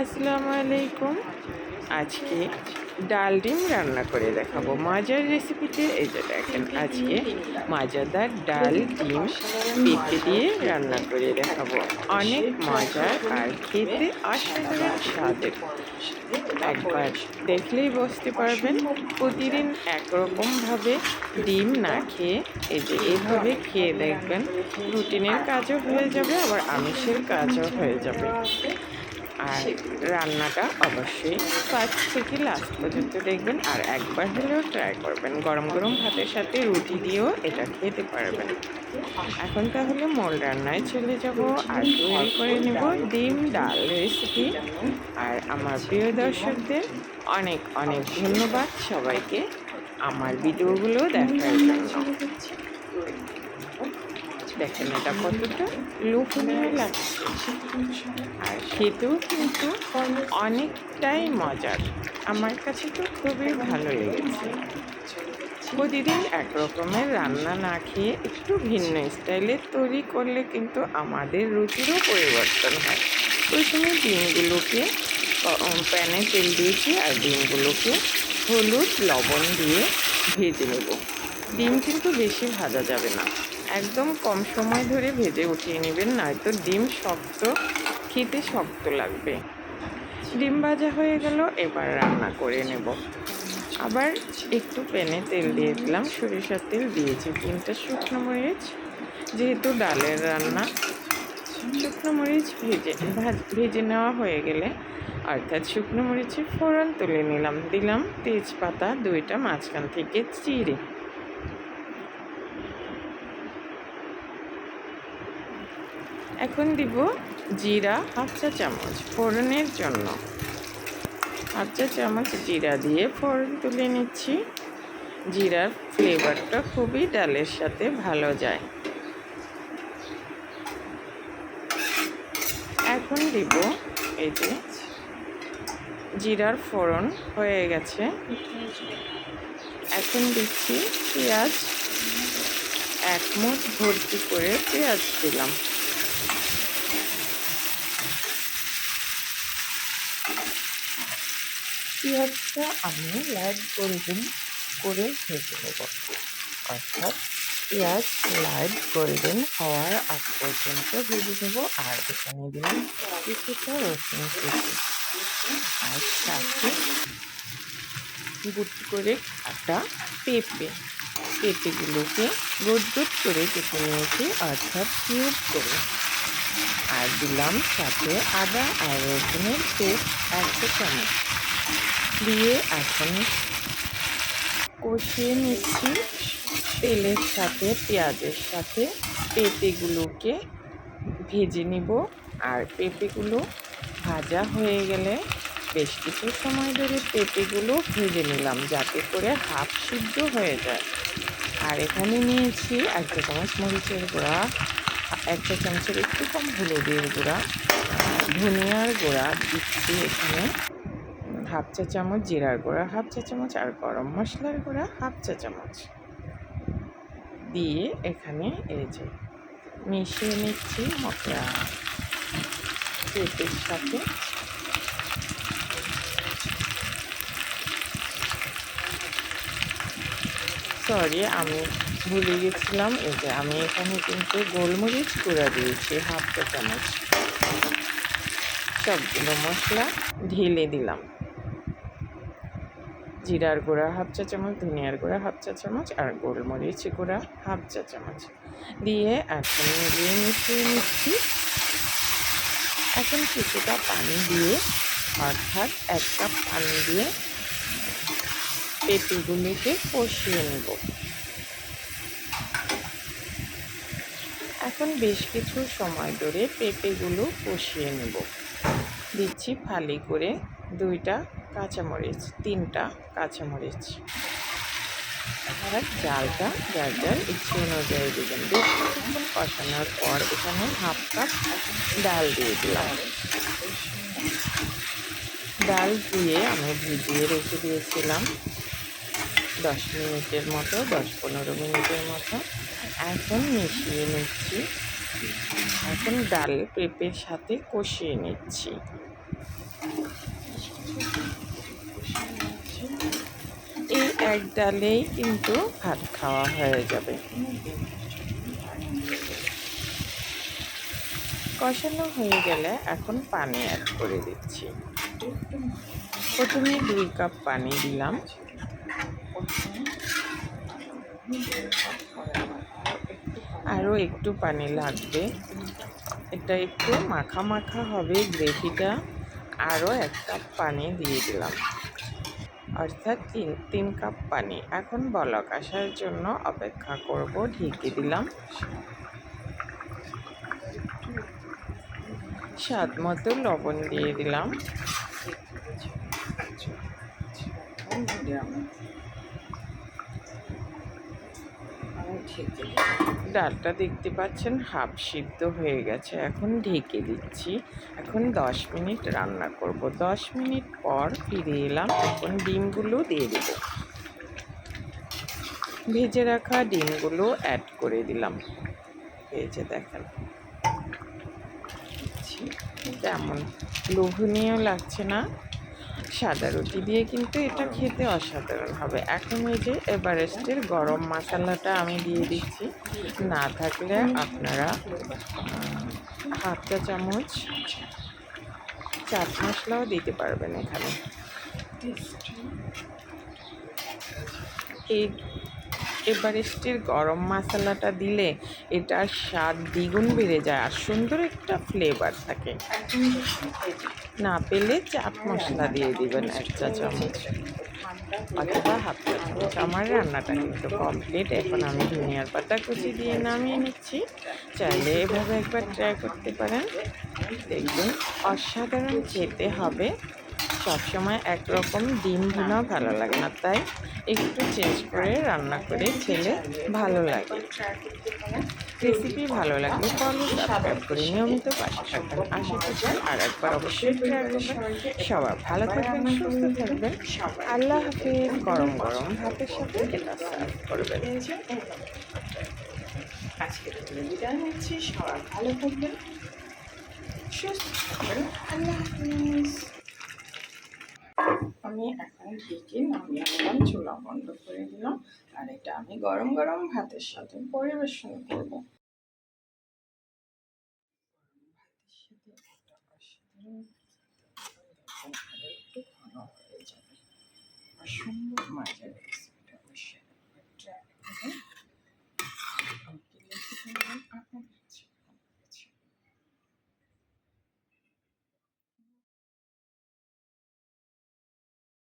আসসালামু আলাইকুম। আজকে ডাল ডিম রান্না করে দেখাবো। মাজার রেসিপিতে যে দেখেন, আজকে মাজাদার ডাল ডিম পেঁপে দিয়ে রান্না করে দেখাবো। অনেক মজার আর খেতে অসাধারণ স্বাদের। একবার দেখলেই বুঝতে পারবেন, প্রতিদিন একরকমভাবে ডিম না খেয়ে এই যে এভাবে খেয়ে দেখবেন, রুটিনের কাজও হয়ে যাবে, আবার আমিষের কাজও হয়ে যাবে। আর রান্নাটা অবশ্যই ফার্স্ট থেকে লাস্ট পর্যন্ত দেখবেন আর একবার হলেও ট্রাই করবেন। গরম গরম ভাতের সাথে রুটি দিয়েও এটা খেতে পারবেন। এখন তাহলে মোল রান্নায় চলে যাব। আর তৈরি করে নেব ডিম ডাল রেসিপি আর আমার প্রিয় দর্শকদের অনেক অনেক ধন্যবাদ সবাইকে আমার ভিডিওগুলো দেখার জন্য। দেখেন এটা কতটা লোভনীয় লাগছে। আর খেতেও কিন্তু অনেকটাই মজার। আমার কাছে তো খুবই ভালো লেগেছে। প্রতিদিন এক রকমের রান্না না খেয়ে একটু ভিন্ন স্টাইলের তৈরি করলে কিন্তু আমাদের রুচিরও পরিবর্তন হয়। প্রথমে ডিমগুলোকে প্যানে তেল দিয়েছি আর ডিমগুলোকে হলুদ, লবণ দিয়ে ভেজে নেব। ডিম কিন্তু বেশি ভাজা যাবে না। একদম কম সময় ধরে ভেজে উঠিয়ে নেবেন, নয়তো ডিম শক্ত, খেতে শক্ত লাগবে। ডিম ভাজা হয়ে গেল, এবার রান্না করে নেব। আবার একটু প্যানে তেল দিয়ে দিলাম, সরিষার তেল দিয়েছি তিনটা শুকনো মরিচ, যেহেতু ডালের রান্না। শুকনো মরিচ ভেজে ভেজে নেওয়া হয়ে গেলে, অর্থাৎ শুকনো মরিচের ফোড়ন তুলে নিলাম। দিলাম তেজপাতা, দুইটা মাঝখান থেকে চিড়ে। এখন দিব জিরা হাফ চা চামচ ফোড়নের জন্য। হাফ চা চামচ জিরা দিয়ে ফোড়ন তুলে নিচ্ছি। জিরার ফ্লেভারটা খুবই ডালের সাথে ভালো যায়। এখন দিব এই যে জিরার ফোড়ন হয়ে গেছে। এখন দিচ্ছি পেঁয়াজ। এক মুঠ ভর্তি করে পেঁয়াজ দিলাম। পেঁয়াজটা আমি লাইট গোল্ডেন করে ভেজে নেব। অর্থাৎ পেঁয়াজ লাইট গোল্ডেন হওয়ার আগ পর্যন্ত ভেজে নেব আর এখানে দিলাম কিছুটা রসুন কুচি। আর সাথে গুটি করে কাটা পেঁপে। পেঁপেগুলোকে গুট গুট করে কেটে নিয়েছি, অর্থাৎ কিউব করে। আর দিলাম সাথে আদা আর রসুনের পেস্ট একশো চামচ। দিয়ে এখন কষিয়ে নিচ্ছি তেলের সাথে, পেঁয়াজের সাথে। পেঁপেগুলোকে ভেজে নিব। আর পেঁপেগুলো ভাজা হয়ে গেলে বেশ কিছু সময় ধরে পেঁপেগুলো ভেজে নিলাম যাতে করে হাফ সিদ্ধ হয়ে যায়। আর এখানে নিয়েছি এক চামচ মরিচের গুঁড়া। এক চা চামচের একটু কম হলুদের গুঁড়া। ধনিয়ার গুঁড়া দিচ্ছি এখানে। হাফ চা চামচ জিরার গুঁড়া, হাফ চা চামচ আর গরম মশলার গুঁড়া, হাফ চা চামচ। দিয়ে এখানে এই যে মিশিয়ে নিচ্ছি মশলা। পেঁপের সাথে। সরি, আমি ভুলে গেছিলাম, এই যে আমি এখানে কিন্তু গোলমরিচ গুঁড়া দিয়েছি, হাফ চা চামচ। সবগুলো মশলা ঢেলে দিলাম। জিরার গুঁড়া হাফ চা চামচ, ধনিয়ার গুঁড়া হাফ চা চামচ আর গোলমরিচ গুঁড়া হাফ চা চামচ। দিয়ে এখন মিলিয়ে মিশিয়ে নিচ্ছি। এখন কিছুটা পানি দিয়ে, অর্থাৎ এক কাপ পানি দিয়ে পেঁপেগুলিকে কষিয়ে নেব। এখন বেশ কিছু সময় ধরে পেঁপেগুলো কষিয়ে নেব। দিচ্ছি ফালি করে দুইটা কাঁচামরিচ, তিনটা কাঁচামরিচ। আর ডালটা যার যার ইচ্ছে অনুযায়ী দেবেন। বেশ কিছুক্ষণ কষানোর পর এখানে হাফ কাপ ডাল দিয়ে দিলাম। ডাল দিয়ে আমি ভিজিয়ে রেখে দিয়েছিলাম। দশ মিনিটের মতো, দশ পনেরো মিনিটের মতো। এখন মিশিয়ে নিচ্ছি। এখন ডাল পেঁপের সাথে কষিয়ে নিচ্ছি। এই এক ডালেই কিন্তু ভাত খাওয়া হয়ে যাবে। কষানো হয়ে গেলে এখন পানি অ্যাড করে দিচ্ছি। প্রথমে দুই কাপ পানি দিলাম। আরও একটু পানি লাগবে। এটা একটু মাখা মাখা হবে গ্রেভিটা। আরও এক কাপ পানি দিয়ে দিলাম। অর্থাৎ তিন তিন কাপ পানি। এখন বলক আসার জন্য অপেক্ষা করব, ঢেকে দিলাম। স্বাদ মতো লবণ দিয়ে দিলাম। ডালটা দেখতে পাচ্ছেন, হাফ সিদ্ধ হয়ে গেছে। এখন ঢেকে দিচ্ছি। এখন দশ মিনিট রান্না করব। দশ মিনিট পর ফিরে এলাম। এখন ডিমগুলো দিয়ে দেব। ভেজে রাখা ডিমগুলো অ্যাড করে দিলাম। ভেজে দেখেন। তেমন লোভনীয় লাগছে না। সাদা রুটি দিয়ে কিন্তু এটা খেতে অসাধারণ হবে। এখন এই যে এভারেস্টের গরম মশলাটা আমি দিয়ে দিচ্ছি। না থাকলে আপনারা হাফ চা চামচ চাট মশলাও দিতে পারবেন এখানে। এই এভারেস্টের গরম মশলাটা দিলে এটার স্বাদ দ্বিগুণ বেড়ে যায় আর সুন্দর একটা ফ্লেভার থাকে। না পেলে চাট মশলা দিয়ে দিবেন এক চা চামচ। অথবা হাফ চা চামচ। আমার রান্নাটা কিন্তু কমপ্লিট এখন আমি ধনিয়ার পাতা কুচি দিয়ে নামিয়ে নিচ্ছি। চাইলে এভাবে একবার ট্রাই করতে পারেন। দেখবেন অসাধারণ খেতে হবে। সবসময় একরকম ডিম ভুনা ভালো লাগে না, তাই একটু চেঞ্জ করে রান্না করে খেলে ভালো লাগে। রেসিপি ভালো লাগলে ফলো সাবস্ক্রাইব করে নিয়মিত পাশে থাকবেন। আশা করছি আর একবার অবশ্যই ট্রাই সবার ভালো থাকবেন, সুস্থ থাকবেন। আল্লাহ হাফিজ। গরম গরম ভাতের সাথে এটা সার্ভ করবেন। আজকে বিদায় নিচ্ছি। সবাই ভালো থাকবেন, সুস্থ থাকবেন। আল্লাহ হাফিজ। আমি এখন ঢেকে নামিয়ে নিলাম, চুলা বন্ধ করে দিলাম। আর এটা আমি গরম গরম ভাতের সাথে পরিবেশন করব। সুন্দর ঘন মজা